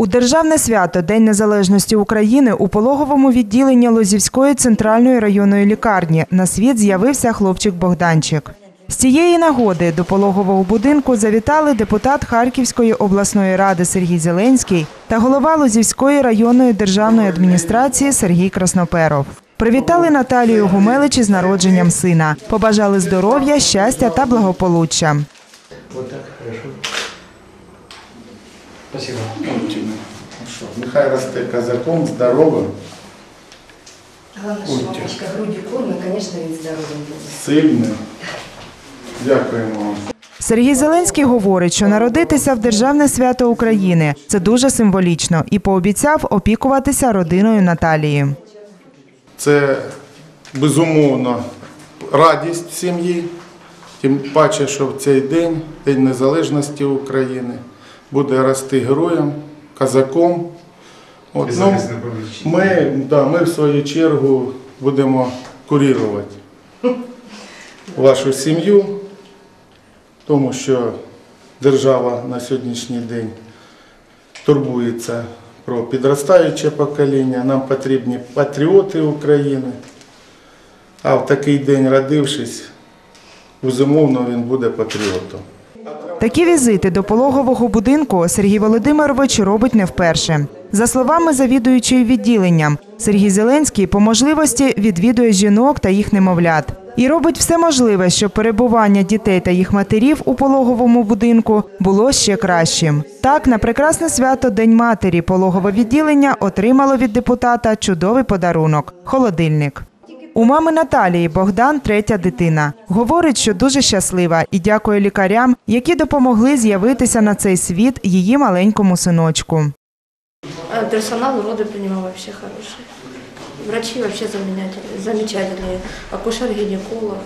У державне свято День Незалежності України у пологовому відділенні Лозівської центральної районної лікарні на світ з'явився хлопчик Богданчик. З цієї нагоди до пологового будинку завітали депутат Харківської обласної ради Сергій Зеленський та голова Лозівської районної державної адміністрації Сергій Красноперов. Привітали Наталію Гумелич із народженням сина, побажали здоров'я, щастя та благополуччя. Вот так, хорошо. Спасибо. Ну що, нехай росте казаком, здоровим, Главное, что мамочка грудью кормит, конечно, ведь здоровым будет. сильним. Дякуємо вам. Сергій Зеленський говорить, що народитися в державне свято України це дуже символічно і пообіцяв опікуватися родиною Наталії. Це безумовно радість сім'ї, тим паче, що в цей день, День Незалежності України, буде рости героєм, казаком. От, ну, ми, да, ми в свою чергу будемо курірувати вашу сім'ю, тому що держава на сьогоднішній день турбується про підростаюче покоління. Нам потрібні патріоти України. А в такий день родившись, безумовно, він буде патріотом. Такі візити до пологового будинку Сергій Володимирович робить не вперше. За словами завідуючої відділенням, Сергій Зеленський по можливості відвідує жінок та їх немовлят і робить все можливе, щоб перебування дітей та їх матерів у пологовому будинку було ще кращим. Так, на прекрасне свято День матері пологове відділення отримало від депутата чудовий подарунок холодильник. У мами Наталії Богдан третя дитина. Говорить, що дуже щаслива і дякує лікарям, які допомогли з'явитися на цей світ її маленькому синочку. А Персонал роды принимал вообще хороший. Врачи вообще замечательные, замечательные. Акушер-гинеколог.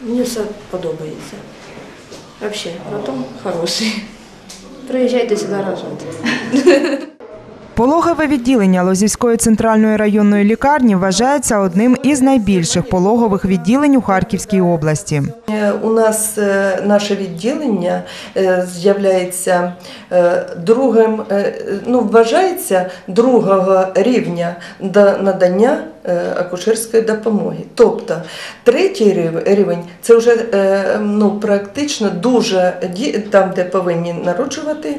Мне все подобається. Вообще, роддом хороший. Приїжджайте сюди рожати. Пологове відділення Лозівської центральної районної лікарні вважається одним із найбільших пологових відділень у Харківській області. Е, У нас е, наше відділення е, з'являється другим, ну, вважається другого рівня надання акушерської допомоги. Тобто третій рівень це вже ну, практично дуже там, де повинні народжувати,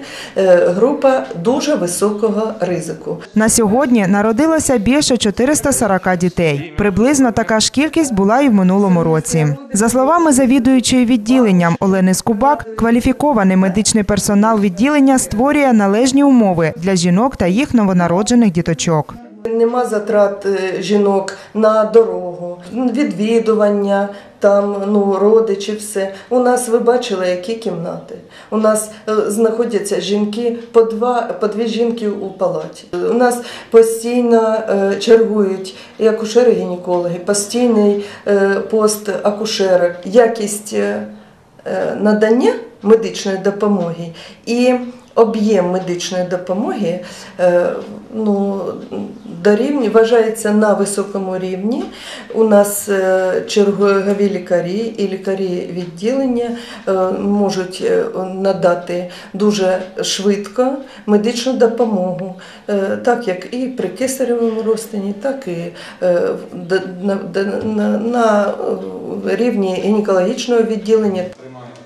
група дуже високого ризику. На сьогодні народилося більше 440 дітей. Приблизно така ж кількість була і в минулому році. За словами завідуючої відділенням Олени Скубак, кваліфікований медичний персонал відділення створює належні умови для жінок та їх новонароджених діточок. Нема затрат е, жінок на дорогу, відвідування, там ну родичі, все. У нас ви бачили, які кімнати. У нас е, знаходяться жінки по два, по дві жінки у палаті. У нас постійно е, чергують і акушери-гінекологи, постійний пост акушера, якість надання медичної допомоги і об'єм медичної допомоги е, ну, дорівнює, вважається на високому рівні. У нас е, чергові лікарі і лікарі відділення е, можуть надати дуже швидко медичну допомогу, так як і при кисаревому розтині, так і на, рівні гінекологічного відділення.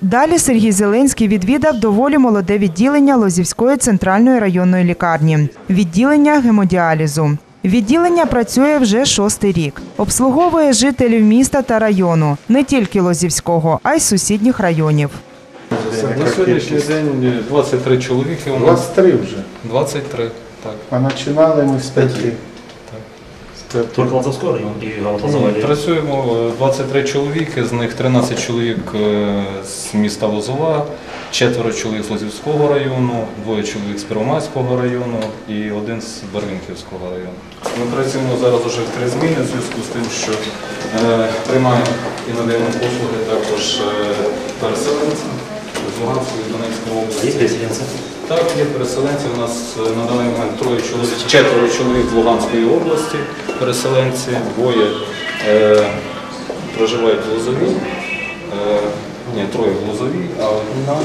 Далі Сергій Зеленський відвідав доволі молоде відділення Лозівської центральної районної лікарні відділення гемодіалізу. Відділення працює вже шостий рік. Обслуговує жителів міста та району, не тільки Лозівського, а й сусідніх районів. На сьогоднішній день 23 чоловіки у нас. 23 вже. 23, так. А починали ми з п'яти. Лозовской район и Галатозова Працюємо е, 23 чоловіки, з них 13 чоловік е, з міста Лозова, четверо чоловік з Лозівського району, двоє чоловік з Первомайського району і один з Барвінківського району. Ми працюємо зараз уже в три зміни в зв'язку з тим, що е, приймаємо і надаємо послуги також е, переселенцям з Луганської і Донецької області. Есть переселенцы? Так, є переселенці. У нас е, на даний момент троє чоловік, четверо чоловік з Луганської області, переселенці, двоє е, проживають в Лозові. Е, ні, троє в Лозові, а одна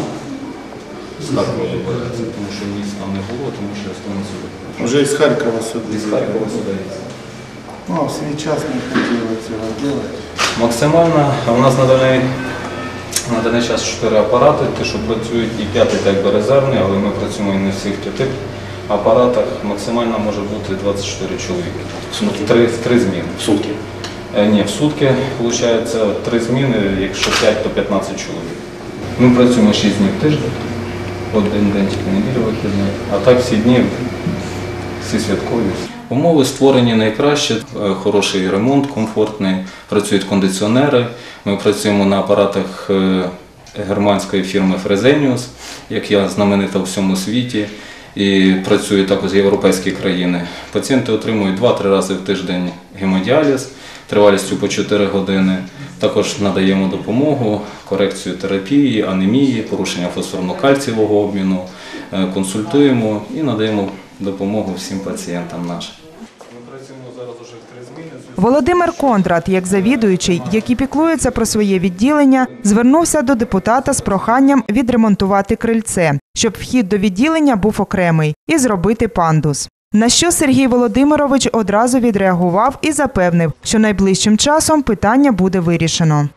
з Харкова добирається, тому що міст там не було, тому що Естонія сюди. Уже из Харькова сюда. З Харкова сюди. Ну, а в свій час не хотіли цього робити. Максимальна, а у нас на даний, на даний час 4 апарати, ті, що працюють, і п'ятий так би резервний, але ми працюємо і на всіх п'яти апаратах. Максимально може бути 24 чоловіки. В сутки? Три, три зміни. В сутки. Е, Ні, в сутки виходить три зміни, якщо 5, то 15 чоловік. Ми працюємо 6 днів в тиждень, один день тільки неділя вихідний, а так всі дні, всі святкові. Умови створені найкраще, хороший ремонт, комфортний, працюють кондиціонери. Ми працюємо на апаратах е, германської фірми Fresenius, яка знаменита у всьому світі. І працює також європейські країни. Пацієнти отримують 2-3 рази в тиждень гемодіаліз тривалістю по 4 години. Також надаємо допомогу, корекцію терапії, анемії, порушення фосфорно-кальцієвого обміну, е, консультуємо і надаємо допомогу всім пацієнтам нашим. Працюємо зараз уже в три зміни. Володимир Кондрат, як завідуючий, який піклується про своє відділення, звернувся до депутата з проханням відремонтувати крильце, щоб вхід до відділення був окремий, і зробити пандус. На що Сергій Володимирович одразу відреагував і запевнив, що найближчим часом питання буде вирішено.